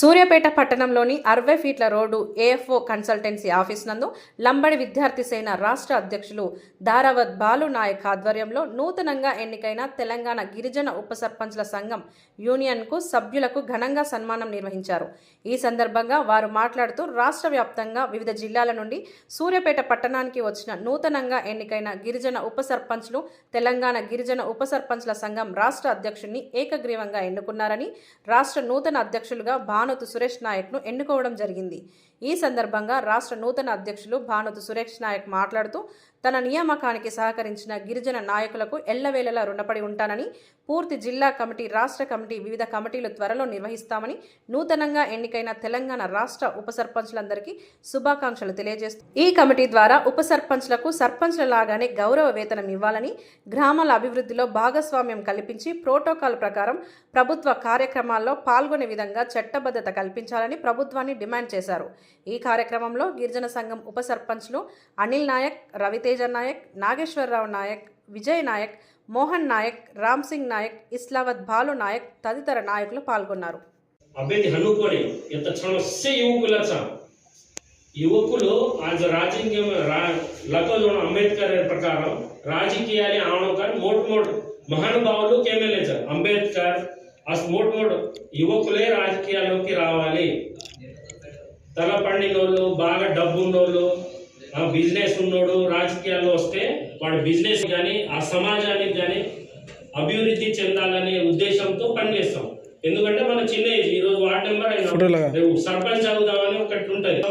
సూర్యాపేట పట్టణంలోని అరవై ఫీట్ల రోడ్డు ఏఎఫ్ఓ కన్సల్టెన్సీ ఆఫీస్ నందు లంబడి విద్యార్థి సేన రాష్ట్ర అధ్యక్షులు దారావత్ బాలు నాయక్ ఆధ్వర్యంలో నూతనంగా ఎన్నికైన తెలంగాణ గిరిజన ఉప సర్పంచ్ల సంఘం యూనియన్కు సభ్యులకు ఘనంగా సన్మానం నిర్వహించారు. ఈ సందర్భంగా వారు మాట్లాడుతూ రాష్ట్ర వ్యాప్తంగా వివిధ జిల్లాల నుండి సూర్యాపేట పట్టణానికి వచ్చిన నూతనంగా ఎన్నికైన గిరిజన ఉప సర్పంచ్లు తెలంగాణ గిరిజన ఉప సర్పంచ్ల సంఘం రాష్ట్ర అధ్యక్షుడిని ఏకగ్రీవంగా ఎన్నుకున్నారని రాష్ట్ర నూతన అధ్యక్షులుగా భానుతు సురేష్ నాయక్ను ఎన్నుకోవడం జరిగింది. ఈ సందర్భంగా రాష్ట్ర నూతన అధ్యక్షులు భానుతు సురేష్ నాయక్ మాట్లాడుతూ తన నియామకానికి సహకరించిన గిరిజన నాయకులకు ఎల్లవేళలా రుణపడి ఉంటానని పూర్తి జిల్లా కమిటీ రాష్ట్ర కమిటీ వివిధ కమిటీలు త్వరలో నిర్వహిస్తామని నూతనంగా ఎన్నికైన తెలంగాణ రాష్ట్ర ఉప సర్పంచ్లందరికీ శుభాకాంక్షలు తెలియజేస్తూ ఈ కమిటీ ద్వారా ఉప సర్పంచ్లకు సర్పంచ్ల లాగానే గౌరవ వేతనం ఇవ్వాలని గ్రామాల అభివృద్ధిలో భాగస్వామ్యం కల్పించి ప్రోటోకాల్ ప్రకారం ప్రభుత్వ కార్యక్రమాల్లో పాల్గొనే విధంగా చట్టబద్ధత కల్పించాలని ప్రభుత్వాన్ని డిమాండ్ చేశారు. ఈ కార్యక్రమంలో గిరిజన సంఘం ఉప సర్పంచ్లు అనిల్ నాయక్ రవితేజ తేజ నాయక్ నాగేశ్వరరావు నాయక్ విజయ్ నాయక్ మోహన్ నాయక్ రామ్ సింగ్ నాయక్ ఇస్లావత్ బాలు నాయక్ తదితర నాయకులు పాల్గొన్నారు. అభ్యర్థి హనుకోని ఎంత సమస్య యువకులస యువకులు आज రాజకీయం లతోజోన అంబేద్కర్ ప్రకారం రాజకీయాలే ఆనోకర్ మోట్ మోట్ మహానుభావులు కేమెలేజ అంబేద్కర్ ఆ మోట్ మోట్ యువకులే రాజకీయాల్లోకి రావాలి. తల పండినోళ్ళు బాగా డబ్బు ఉన్నోళ్ళు బిజినెస్ ఉన్నాడు రాజకీయాల్లో వస్తే వాడు బిజినెస్ కానీ ఆ సమాజానికి కానీ అభివృద్ధి చెందాలనే ఉద్దేశంతో పనిచేస్తాం ఎందుకంటే మన చిన్న ఏజ్ ఈరోజు వార్డ్ నెంబర్ అయినా రేపు సర్పంచ్ అవుదామని ఒకటి ఉంటుంది.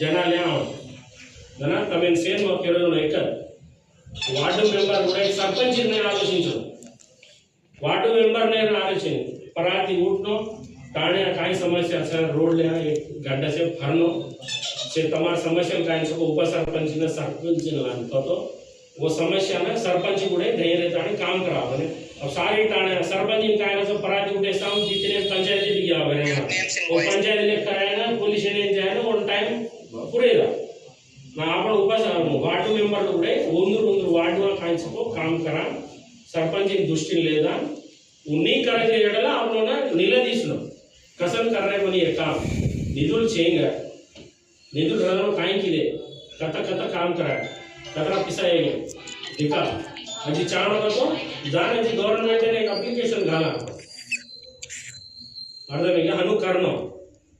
జనాలే అవును సేమ్ ఒక ఇరవై ఎక్కదు వార్డు మెంబర్ కూడా సర్పంచ్ నేను ఆలోచించదు వార్డు మెంబర్ నేను ఆలోచించను పరాతి ఊట్నో కానీ కాయ సమస్య సార్ రోడ్లు గడ్డసేపు సేపు છે તમારી સમસ્યા કાંઈ છે ઉપસરપંચને સરપંચને લાગતો તો वो समस्या में सरपंच गुड़े धैर्य ताने काम करावे ने अब सारी ताने सरपंच इन कार्य से पराज उठे साम जितने पंचायत भी आवे ने वो पंचायत ने कराए ना पुलिस ने जाए ना ऑन टाइम पूरे दा ना आपण उपसर वार्ड मेंबर गुड़े उंदर उंदर वार्ड में कांच को काम करा सरपंच की दृष्टि लेदा उन्हीं करे एडला आपनों ने निलदीसनो कसम कर रहे बनी काम निदुल चेंगा निधुल राहणं काय केले कथा कथा काम करा कचरा पिसा येईल दिका म्हणजे चार होतो जाण्याची गव्हर्नमेंटने एक अप्लिकेशन घाला అర్థమైంది అనుకరణం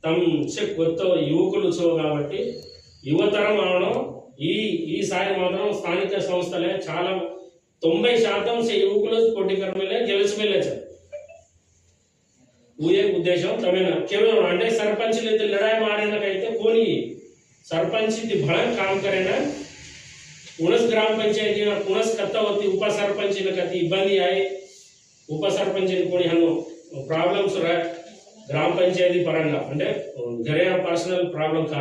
తమ కొత్త యువకులు సో కాబట్టి యువతరం అవడం ఈ ఈసారి మాత్రం స్థానిక సంస్థలే చాలా తొంభై శాతం से యువకులు పోటీ కర్మలే గెలిచి వెళ్ళచ్చు ఊయే ఉద్దేశం తమైన కేవలం అంటే सरपंच लेते लढाई मारने सरपंच भड़ काम करे ना पुणस ग्राम पंचायती पुणस करता होती उप सरपंच इबंदी आई उप सरपंच प्रॉब्लम ग्राम पंचायती परंग अरे पर्सनल प्रॉब्लम का